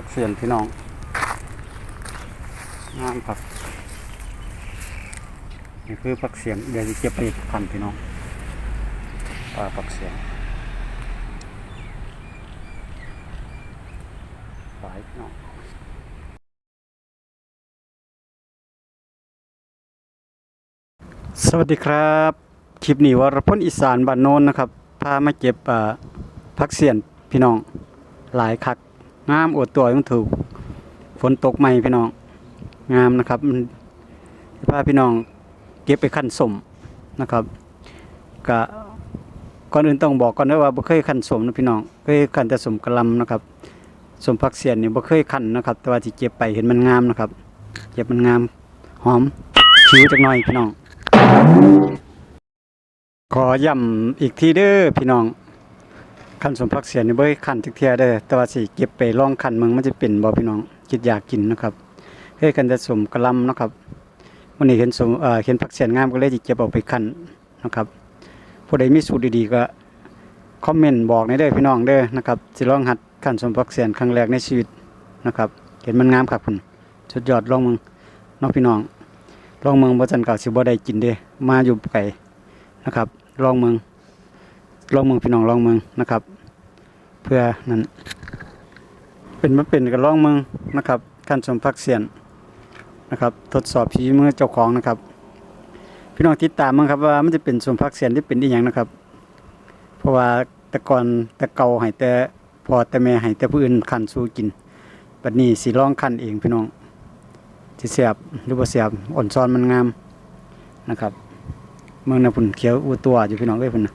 ผักเสียนพี่น้องงามครับนี่คือผักเสียนเดี๋ยวจะเก็บไปพันพี่น้องปลาผักเสียนหลายพี่น้องสวัสดีครับ คลิปนี้วรพลอีสานบ้านโน้นนะครับ พามาเก็บอ่าผักเสียนพี่น้องหลายคัก งามอวดตัวมันถูกฝนตกใหม่พี่น้องงามนะครับมันพาพี่น้องเก็บไปขั้นสมนะครับกะก่อนอื่นต้องบอกก่อนนะว่าบ่เคยขั้นสมนะพี่น้องเคยขั้นแต่สมกระลำนะครับสมผักเสียนนี่บ่เคยขั้นนะครับ แต่ว่าที่เก็บไปเห็นมันงามนะครับเก็บมันงามหอมคิ้วจักหน่อยพี่น้อง ขอย้ำอีกทีเด้อพี่น้อง คันสมพักเสียนี่เบ่ให้คันทุกเทียเด้อแต่ว่าสิเก็บไปลองคันเมืองมันจะเป็นบ่พี่น้องคิดอยากกินนะครับเฮ้ยกันจะสมกระลำนะครับวันนี้เห็นสมเอ่อเห็นผักเสียนงามก็เลยสิเก็บเอาไปคันนะครับผู้ใดมีสูตรดีๆก็คอมเมนต์บอกในเด้อพี่น้องเด้อนะครับสิลองหัดคันสมพักเสียนครั้งแรกในชีวิตนะครับ เห็นมันงามครับคุณสุดยอดลองมึงน้องพี่น้องลองเมืองบ่จันเก่าสิบ่ได้กินเด้มาอยู่ไกลนะครับลองเมือง ลองเมืองพี่น้องลองเมืองนะครับ เพื่อนั้นเป็นมาเป็นกับลองเมืองนะครับขั้นสมพักเสียนนะครับ ทดสอบฝีมือเจ้าของนะครับ พี่น้องติดตามมั้งครับว่ามันจะเป็นสมพักเสียนที่เป็นอีหยังนะครับ เพราะว่าแต่ก่อนแต่เก่าให้แต่พอแต่แม่ให้แต่ผู้อื่นขันสู้กินบัดนี้สิลองขันเองพี่น้องสิเสียบหรือบ่เสียบอ่อนซ้อนมันงามนะครับ เมืองน่ะพุ่นเขียวอูตัวอยู่พี่น้องเอ้ยพุ่นนะ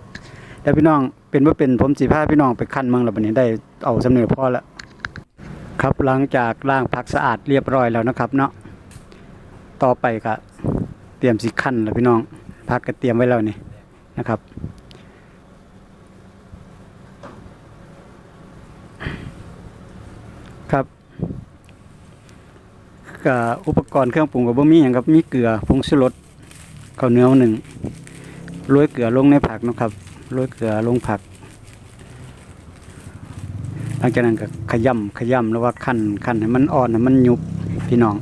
แล้วพี่น้องเป็นบ่าเป็นผมสิพาพี่น้องไปคั้นเมืองแล้วบัดนี้ได้เอาสำเร็จพอแล้วครับหลังจากล้างผักสะอาดเรียบร้อยแล้วนะครับ เนาะต่อไปก็เตรียมสิคั้นแล้วพี่น้องผักก็เตรียมไว้แล้วนี่นะครับครับก็อุปกรณ์เครื่องปรุงก็บ่มีหยังครับมีเกลือผงชูรสข้าวเหนียวหนึ่งโรยเกลือลงในผักนะครับ โรยเกลือลงผัก หลังจากนั้นก็ขยำขยำแล้วว่าคั่นคั่นให้มันอ่อนให้มันยุบพี่น้อง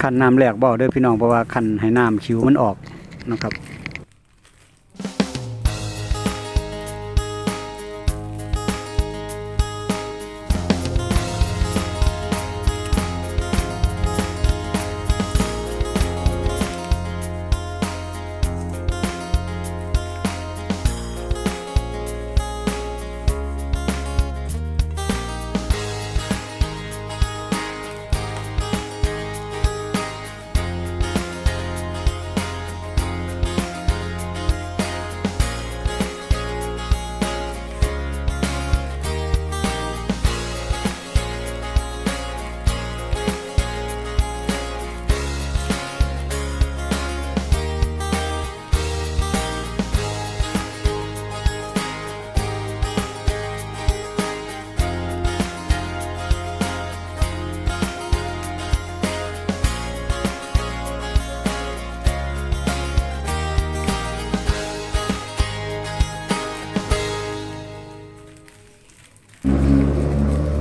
คั่นน้ำแรกบ่เด้อพี่น้องเพราะว่าคั่นให้น้ำคิวมันออกนะครับ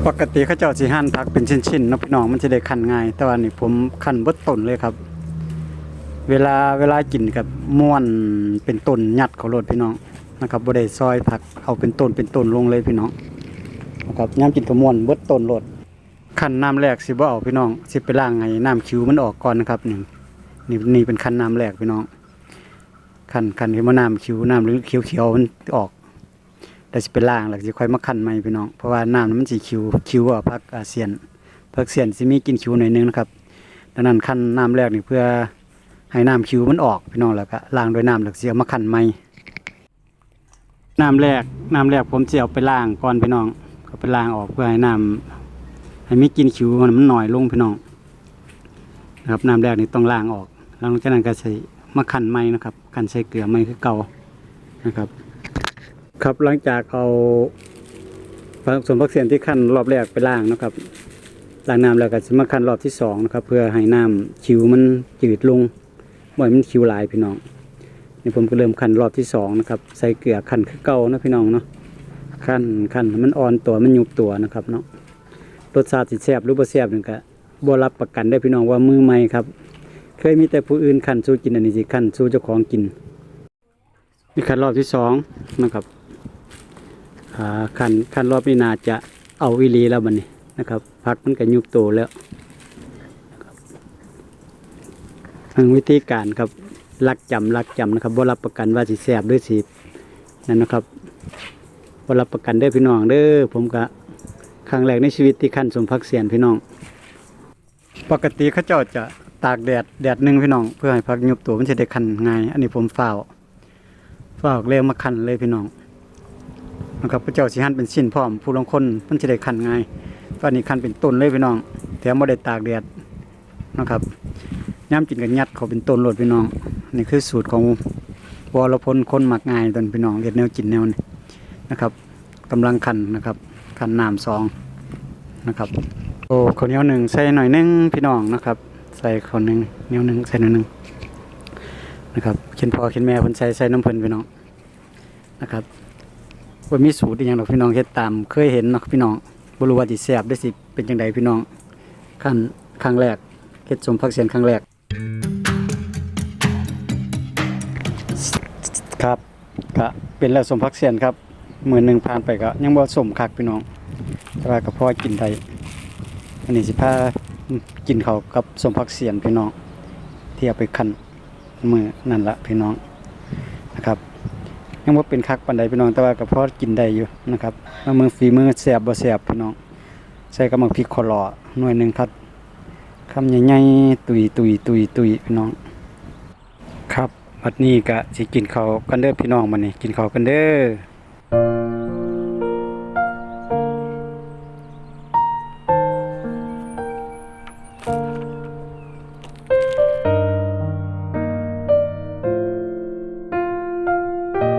ปกติเขาเจ้าสิหั่นผักเป็นชิ้นๆเนาะพี่น้องมันจะได้คั่นง่าย แต่ว่านี่ผมคั่นเบิดต้นเลยครับ เวลาเวลากินกับม้วนเป็นต้นยัดเขาโลดพี่น้องนะครับบ่ได้ซอยผักเอาเป็นต้นเป็นต้นลงเลยพี่น้องนะครับยามกินกับม้วนเบิดต้นโลดคั่นน้ำแรกสิบ่เอาพี่น้องสิไปล้างให้น้ำคิวมันออกก่อนนะครับนี่นี่นี่เป็นคั่นน้ำแรกพี่น้องคั่นคั่นให้มันน้ำคิวน้ำหรือเขียวๆมันออก แล้วสิไปล้างแล้วสิค่อยมาคั่นใหม่พี่น้องเพราะว่าน้ำนั้นมันสิคิวคิวอะพักอาเซียนพักเซียนสิมีกินคิวหน่อยนึงนะครับดังนั้นคั่นน้ำแรกนี่เพื่อให้น้ำคิวมันออกพี่น้องแล้วก็ล้างด้วยน้ำแล้วสิเอามาคั่นใหม่น้ำแรกน้ำแรกผมสิเอาไปล้างก่อนพี่น้องเอาไปล้างออกเพื่อให้น้ำให้มีกินคิวมันหน้อยลงพี่น้องนะครับน้ำแรกนี่ต้องล้างออกหลังจากนั้นก็ใส่มาคันใหม่นะครับคันใส่เกลือใหม่คือเก่านะครับ ครับหลังจากเอาผสมพักเสียนที่ขั้นรอบแรกไปล้างนะครับล้างน้ำแล้วก็จะมาขั้นรอบที่สองนะครับ เพื่อให้น้ำคิวมันจืดลงบ่อยมันคิวหลายพี่น้องนี่ผมก็เริ่มขั้นรอบที่สองนะครับ ใส่เกลือขั้นคือเก่านะพี่น้องเนาะขั้นขั้นมันอ่อนตัวมันยุบตัวนะครับเนาะรสชาติแซ่บหรือบ่แซ่บนั่นก็บ่รับประกันได้พี่น้องว่ามือใหม่ครับ เคยมีแต่ผู้อื่นคั้นสู้กินอันนี้สิคั้นสู้เจ้าของกินนี่คันรอบที่สองนะครับ อ่าคันคันรอบนี้นาจะเอาอีหลีแล้วบัดนี้นะครับ พักมันก็ยุบโตแล้วทางวิธีการครับลักจำลักจำนะครับบ่รับประกันว่าสิแซ่บหรือสินั่นนะครับบ่รับประกันเด้พี่น้องเด้อผมก็ครั้งแรกในชีวิตที่ขั้นสมพักเสียนพี่น้อง ปกติเขาเจ้าจะตากแดดแดดหนึ่งพี่น้อง เพื่อให้พักยุบตัวมันจะได้คันง่าย อันนี้ผมฝ้าฝ้าวเลยมาคันเลยพี่น้อง นะครับพระเจ้าสิหันเป็นชิ้นพร้อม ผู้ลงคนมันจะได้คันง่ายตอนนี้คันเป็นต้นเลยพี่น้องแถมไม่ได้ตากแดดนะครับย้ำกินกันยัดเขาเป็นต้นโลดพี่น้องนี่คือสูตรของวรพลคนหมักง่ายตอนพี่น้องเรียนแนวกินแนวนี้นะครับกำลังคันนะครับคันน้ำซองนะครับโอ้ข้าวเหนียวหนึ่งใส่หน่อยนึงพี่น้องนะครับ ใส่ข้าวหนึ่งเหนียวหนึ่งใส่หน่อยหนึ่งนะครับเข็นพ่อเข็นแม่เพิ่นใส่ใส่น้ำเพิ่นพี่น้องนะครับ ว่ามีสูตรอหย่างหรอกพี่น้องเฮ็ดตาม เคยเห็นเนาะพี่น้องบ่รู้ว่าสิแซ่บได้สิเป็นจังไดพี่น้องขั้นครั้งแรกเฮ็ดสมพักเสียนครั้งแรก ครับก็เป็นแล้วสมพักเสียนครับมื้อหนึงผ่านไปก็ยังบ่สมคักพี่น้อง แต่ว่าก็พอกินได้อันนี้สิพากินเขาวกับสมพักเสียนพี่น้องที่เอาไปคั้นมือนั่นละพี่น้องนะครับ ยังว่าเป็นคักปันใดพี่น้องแต่ว่าก็พอกินได้อยู่นะครับแล้วมือฝีมือแสบบ่แสบพี่น้อง ใส่กระมังพริกคอหล่อหน่วยหนึ่งครับคำใหญ่ๆตุยตุยตุยตุยพี่น้อง ครับวันนี้ก็สิกินข้าวกันเด้อพี่น้องมันนี่กินข้าวกันเด้อ